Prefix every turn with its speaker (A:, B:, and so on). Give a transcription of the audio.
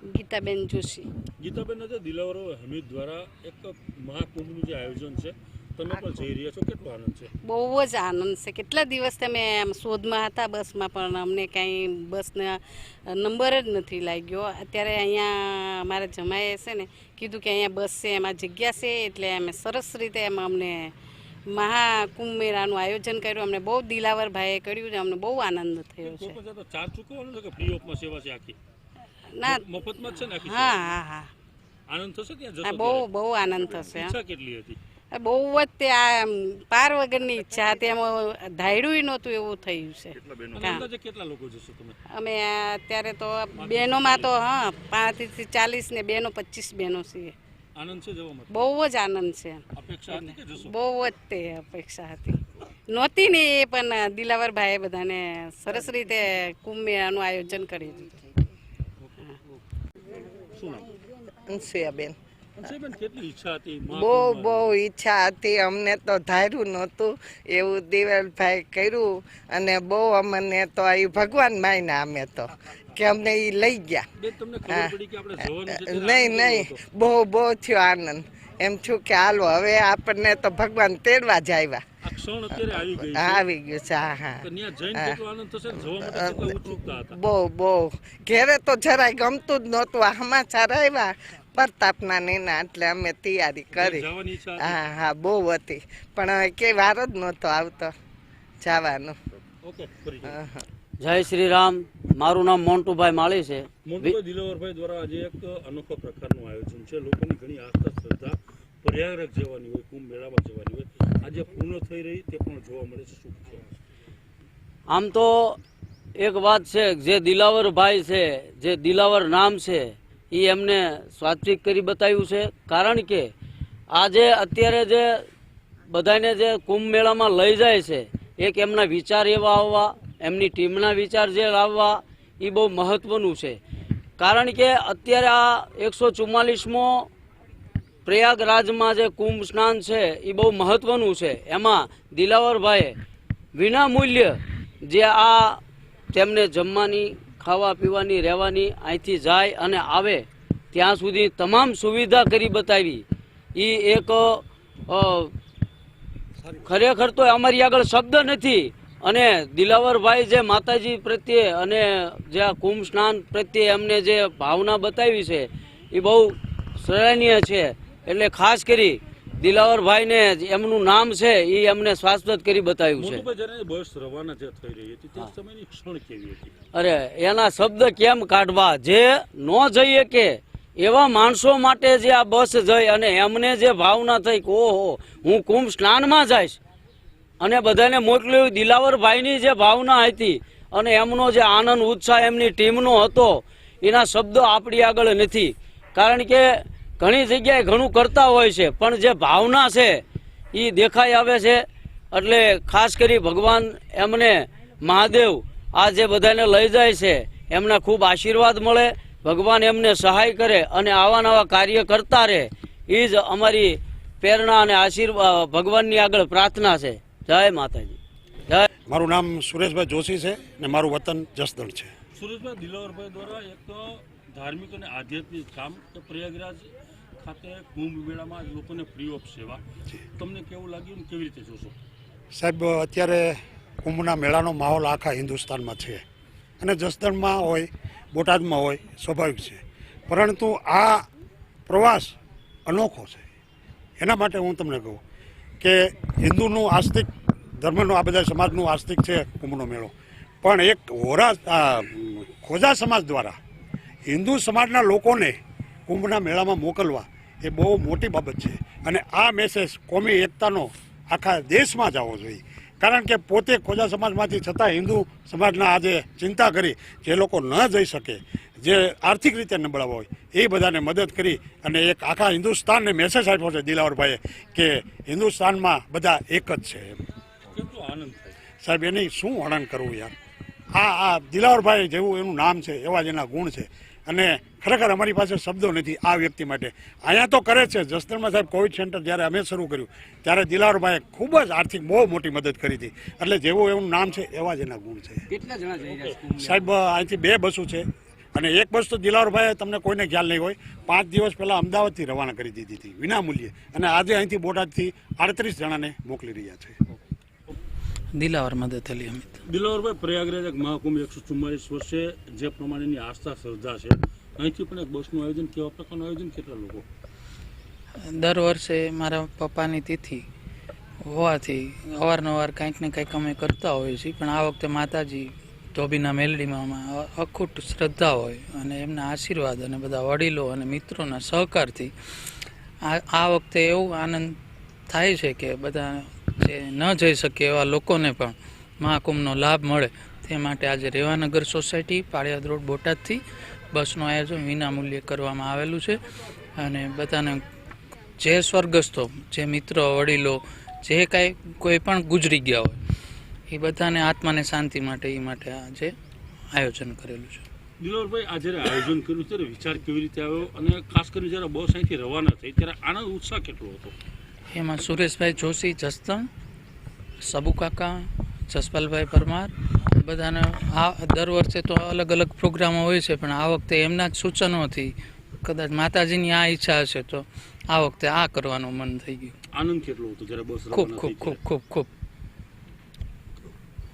A: ગીતાબેન જોશી.
B: ગીતાબેન આજે દિલાવરો હમીદ દ્વારા એક મહાકુંભનું જે આયોજન છે તમે પણ જઈ રહ્યા છો? કેટલો આનંદ છે?
A: બહુ જ આનંદ છે. કેટલા દિવસ આમ શોધમાં હતા બસમાં પણ અમને કાંઈ બસના નંબર જ નથી લાગ્યો. અત્યારે અહીંયા અમારા જમાએ છે ને કીધું કે અહીંયા બસ છે એમાં જગ્યા છે એટલે અમે સરસ રીતે એમાં અમને મહાકુંભ મેળાનું આયોજન કર્યું. અમને બહુ દિલાવર ભાઈએ કર્યું છે અમને બહુ આનંદ થયો છે.
B: ચાર્જ ચૂકવવાનો છે કે ફ્રી ઓફમાં સેવા છે આખી.
A: ના.
B: મફતમાં છે ને
A: હા હા હા.
B: આનંદ થશે ત્યાં જતો
A: બહુ બહુ આનંદ થશે
B: ઈચ્છા કેટલી હતી?
A: બહુ જ તે આ પાર વગરની ઈચ્છા હતી. એમાં ધાયડું નહોતું એવું થયું છે.
B: કેટલા લોકો જશો તમે?
A: અમે અત્યારે તો બહેનોમાં તો હા પાંત્રીસથી ચાલીસ ને બહેનો પચીસ બહેનો છીએ.
B: છે
A: બહુ જ આનંદ છે.
B: હતી
A: બહુ જ તે અપેક્ષા હતી. નહોતી ને એ પણ દિલાવરભાઈએ બધાને સરસ રીતે કુંભ મેળાનું આયોજન કરી દીધું
B: શું નામ?
C: અંશુયાબેન
B: હતી?
C: બહુ બહુ ઈચ્છા હતી. અમને તો ધાર્યું નહોતું એવું દિવેલભાઈ કર્યું અને બહુ અમને તો એ ભગવાન માયના અમે તો કે અમને એ લઈ ગયા. નહીં નહીં. બહુ બહુ થયો આનંદ. એમ છું કે હાલો હવે આપણને તો ભગવાન તેડવા જ આવ્યા.
B: આવી
C: ગયું છે. હા હા.
B: તો ત્યાં જઈને કેટલો આનંદ થશે ને જવા માટે કેટલા ઉત્સુકતા હતા?
C: બહુ બહુ. ઘેરે તો જરાય ગમતું જ નહોતું. સમાચાર આવ્યા. પ્રતાપના નીના એટલે અમે તૈયારી કરી. હા હા બહુ હતી. પણ હવે કે વાર જ નહોતો આવતો જવાનું.
D: જય શ્રી રામ. મારું નામ મોન્ટુભાઈ માળી છે.
B: મોન્ટુભાઈ દિલાવરભાઈ દ્વારા આજે એક અનોખા પ્રકારનું આયોજન છે. લોકોની ઘણી આસ્થા શ્રદ્ધા પ્રયાગરાજ જવાની હોય, કુંભ મેળામાં જવાની હોય, આજે પૂર્ણ થઈ રહી, તે પણ જોવા મળે છે શું
D: આમ તો એક વાત છે, જે દિલાવરભાઈ છે, જે દિલાવર નામ છે, એ એમને સ્વાત્વિક કરી બતાવ્યું છે. કારણ કે આજે અત્યારે જે બધાને જે કુંભ મેળામાં લઈ જાય છે, એક એમના વિચાર એવા આવવા, એમની ટીમના વિચાર જે લાવવા, એ બહુ મહત્ત્વનું છે. કારણ કે અત્યારે આ એકસો ચુમ્માલીસમો પ્રયાગરાજમાં જે કુંભ સ્નાન છે એ બહુ મહત્વનું છે. એમાં દિલાવરભાઈએ વિના મૂલ્ય જે આ તેમને જમવાની, ખાવા પીવાની, રહેવાની અહીંથી જાય અને આવે, ત્યાં સુધી તમામ સુવિધા કરી બતાવી. એ એક ખરેખર તો અમારી આગળ શબ્દ નથી. અને દિલાવરભાઈ જે માતાજી પ્રત્યે અને જે આ કુંભ સ્નાન પ્રત્યે એમને જે ભાવના બતાવી છે એ બહુ સરાહનીય છે. એટલે ખાસ કરી દિલાવરભાઈને એમનું નામ છે એ એમને શાશ્વત કરી બતાવ્યું છે.
B: બસ રવાના જે થઈ રહી હતી તે સમયની ક્ષણ કેવી હતી?
D: અરે એના શબ્દ કેમ કાઢવા? જે ન જઈએ કે એવા માણસો માટે જે આ બસ જઈ અને એમને જે ભાવના થઈ કે ઓહો હું કુંભ સ્નાનમાં જઈશ. અને બધાને મોકલ્યું દિલાવરભાઈની જે ભાવના હતી અને એમનો જે આનંદ ઉત્સાહ એમની ટીમનો હતો એના શબ્દો આપણી આગળ નથી. કારણ કે ઘણી જગ્યાએ ઘણું કરતા હોય છે પણ જે ભાવના છે એ દેખાઈ આવે છે. એટલે ખાસ કરી ભગવાન એમને મહાદેવ આ જે બધાને લઈ જાય છે એમના ખૂબ આશીર્વાદ મળે. ભગવાન એમને સહાય કરે અને આવા નવા કાર્ય કરતા રહે. એ જ અમારી પ્રેરણા અને આશીર્વાદ ભગવાનની આગળ પ્રાર્થના છે. જય માતાજી. જય.
E: મારું નામ સુરેશભાઈ જોશી છે ને મારું વતન જસદણ છે.
B: સુરેશભાઈ દિલાવરભાઈ દ્વારા એક ધાર્મિક અને આધ્યાત્મિક કામ પ્રયાગરાજ ખાતે કુંભ મેળામાં લોકોને ફ્રી ઓફ સેવા. તમને કેવું લાગ્યું કેવી રીતે જોશો?
E: સાહેબ, અત્યારે કુંભના મેળાનો માહોલ આખા હિન્દુસ્તાનમાં છે. અને જસદણમાં હોય, બોટાદમાં હોય, સ્વાભાવિક છે. પરંતુ આ પ્રવાસ અનોખો છે. એના માટે હું તમને કહું કે હિન્દુનું આસ્તિક, ધર્મનું, આ બધા સમાજનું આસ્તિક છે કુંભનો મેળો. પણ એક હોરા ખોજા સમાજ દ્વારા હિન્દુ સમાજના લોકોને કુંભના મેળામાં મોકલવા એ બહુ મોટી બાબત છે. અને આ મેસેજ કોમી એકતાનો આખા દેશમાં જવો જોઈએ. કારણ કે પોતે ખોજા સમાજમાંથી છતાં હિન્દુ સમાજના આજે ચિંતા કરી જે લોકો ન જઈ શકે જે આર્થિક રીતે નબળા હોય એ બધાને મદદ કરી અને એક આખા હિન્દુસ્તાનને મેસેજ આપ્યો છે દિલાવરભાઈએ કે હિન્દુસ્તાનમાં બધા એક જ છે એમ.
B: આનંદ
E: સાહેબ એની શું વર્ણન કરવું યાર? આ આ દિલાવરભાઈ જેવું એનું નામ છે એવા જ એના ગુણ છે. અને ખરેખર અમારી પાસે શબ્દો નથી આ વ્યક્તિ માટે. અહીંયા તો કરે છે. જસદણમાં સાહેબ કોવિડ સેન્ટર જ્યારે અમે શરૂ કર્યું ત્યારે દિલારભાઈએ ખૂબ જ આર્થિક બહુ મોટી મદદ કરી હતી. એટલે જેવું એવું નામ છે એવા જ એના ગુણ છે.
D: કેટલા જણા જઈ રહ્યા છે?
E: સાહેબ અહીંથી બે બસો છે. અને એક બસ તો દિલાવરભાઈએ તમને કોઈને ખ્યાલ નહીં હોય. પાંચ દિવસ પહેલાં અમદાવાદથી રવાના કરી દીધી હતી વિના મૂલ્યે અને આજે અહીંથી બોટાદથી આડત્રીસ જણાને મોકલી રહ્યા છે.
F: દિલાવર મદદ અલી અમિત
B: દિલાવરભાઈ પ્રયાગરાજ એક મહાકુંભ એકસો ચુમ્માલીસ વર્ષે જે પ્રમાણેની આસ્થા શ્રદ્ધા છે અહીંથી પણ એક બસનું આયોજન કેવા પ્રકારનું આયોજન? કેટલા લોકો?
F: દર વર્ષે મારા પપ્પાની તિથિ હોવાથી અવારનવાર કંઈક ને કંઈક અમે કરતા હોઈએ છીએ પણ આ વખતે માતાજી ધોબીના મેલડીમાં અખૂટ શ્રદ્ધા હોય અને એમના આશીર્વાદ અને બધા વડીલો અને મિત્રોના સહકારથી આ આ વખતે એવું આનંદ થાય છે કે બધા જે ન જઈ શકે એવા લોકોને પણ મહાકુંભનો લાભ મળે. તે માટે આજે રેવાનગર સોસાયટી, પાળિયાદ રોડ, બોટાદથી બસનું આયોજન વિનામૂલ્યે કરવામાં આવેલું છે. અને બધાને જે સ્વર્ગસ્થો, જે મિત્રો, વડીલો, જે કાંઈ કોઈ પણ ગુજરી ગયા હોય, એ બધાને આત્માને શાંતિ માટે, એ માટે આજે આયોજન કરેલું છે.
B: દિલોરભાઈ, આ જ્યારે આયોજન કર્યું ત્યારે વિચાર કેવી રીતે આવ્યો? અને ખાસ કરીને જ્યારે બસ અહીંથી રવાના થઈ, ત્યારે આનંદ, ઉત્સાહ કેટલો હતો?
F: એમાં સુરેશભાઈ જોશી જસદણ સબુકાકા જસપાલભાઈ પરમાર બધાને આ દર વર્ષે તો અલગ અલગ પ્રોગ્રામો હોય છે પણ આ વખતે એમના જ સૂચનોથી કદાચ માતાજીની આ ઈચ્છા હશે તો આ વખતે આ કરવાનું મન થઈ ગયું.
B: આનંદ કેટલો હતો જ્યારે બસ
F: ખૂબ ખૂબ ખૂબ ખૂબ ખૂબ.